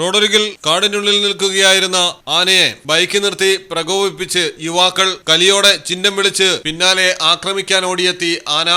റോഡരികിൽ കാടിനുള്ളിൽ നിൽക്കുകയായിരുന്ന ആനയെ ബൈക്ക് നിർത്തി പ്രകോപിപ്പിച്ച് യുവാക്കൾ കലിയോടെ ചിഹ്നം വിളിച്ച് പിന്നാലെ ആക്രമിക്കാൻ ഓടിയെത്തി ആന.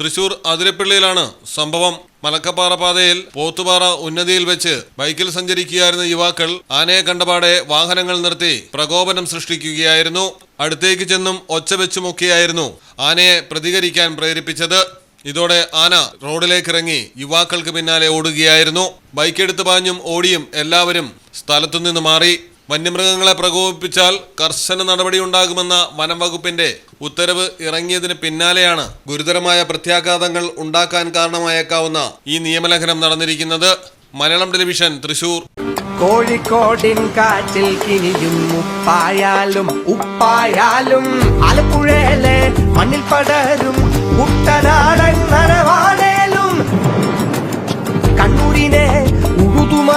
തൃശൂർ അതിരപ്പിള്ളിയിലാണ് സംഭവം. മലക്കപ്പാറ പാതയിൽ പോത്തുപാറ ഉന്നതിയിൽ വെച്ച് ബൈക്കിൽ സഞ്ചരിക്കുകയായിരുന്ന യുവാക്കൾ ആനയെ കണ്ടപാടെ വാഹനങ്ങൾ നിർത്തി പ്രകോപനം സൃഷ്ടിക്കുകയായിരുന്നു. അടുത്തേക്ക് ചെന്നും ഒച്ച വെച്ചുമൊക്കെയായിരുന്നു ആനയെ പ്രതികരിക്കാൻ പ്രേരിപ്പിച്ചത്. ഇതോടെ ആന റോഡിലേക്ക് ഇറങ്ങി യുവാക്കൾക്ക് പിന്നാലെ ഓടുകയായിരുന്നു. ബൈക്കെടുത്ത് പാഞ്ഞും ഓടിയും എല്ലാവരും സ്ഥലത്തുനിന്ന് മാറി. വന്യമൃഗങ്ങളെ പ്രകോപിപ്പിച്ചാൽ കർശന നടപടിയുണ്ടാകുമെന്ന വനം വകുപ്പിന്റെ ഉത്തരവ് ഇറങ്ങിയതിന് പിന്നാലെയാണ് ഗുരുതരമായ പ്രത്യാഘാതങ്ങൾ ഉണ്ടാക്കാൻ കാരണമായേക്കാവുന്ന ഈ നിയമലംഘനം നടന്നിരിക്കുന്നത്. മലയാളം ടെലിവിഷൻ തൃശൂർ. കോഴിക്കോടിൻ കാറ്റിൽ കിനിയും ഉപ്പായാലും ഉപ്പായാലും ആലപ്പുഴയിലെ